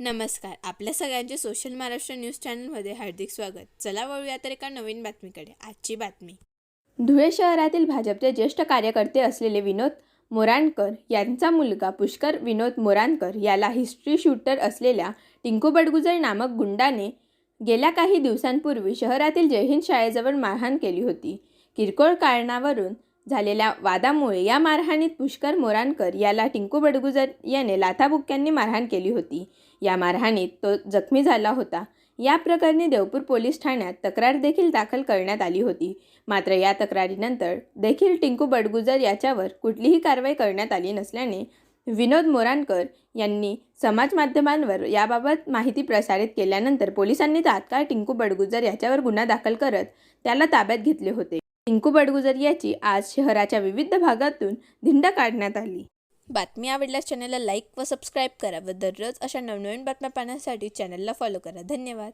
नमस्कार. आपल्या सगळ्यांचे सोशल महाराष्ट्र न्यूज चॅनलमध्ये हार्दिक स्वागत. चला वळूया तर एका नवीन बातमीकडे. आजची बातमी. धुळे शहरातील भाजपचे ज्येष्ठ कार्यकर्ते असलेले विनोद मोराणकर यांचा मुलगा पुष्कर विनोद मोराणकर याला हिस्ट्री शूटर असलेल्या टिंकू बडगुजर नामक गुंडाने गेल्या काही दिवसांपूर्वी शहरातील जयहिंद शाळेजवळ मारहाण केली होती. किरकोळ कारणावरून झालेल्या वादामुळे या मारहाणीत पुष्कर मोरानकर याला टिंकू बडगुजर याने लाथाबुक्क्यांनी मारहाण केली होती. या मारहाणीत तो जखमी झाला होता. या प्रकरणी देवपूर पोलीस ठाण्यात तक्रार देखील दाखल करण्यात आली होती. मात्र या तक्रारीनंतर देखील टिंकू बडगुजर याच्यावर कुठलीही कारवाई करण्यात आली नसल्याने विनोद मोरानकर यांनी समाज माध्यमांवर याबाबत माहिती प्रसारित केल्यानंतर पोलिसांनी तात्काळ टिंकू बडगुजर याच्यावर गुन्हा दाखल करत त्याला ताब्यात घेतले होते. टिंकू बडगुजर याची आज शहराच्या विविध भागातून धिंड काढण्यात आली. बातमी आवडल्यास चॅनलला लाईक व सबस्क्राईब करा व दररोज अशा नवनवीन बातम्या पाहण्यासाठी चॅनलला फॉलो करा. धन्यवाद.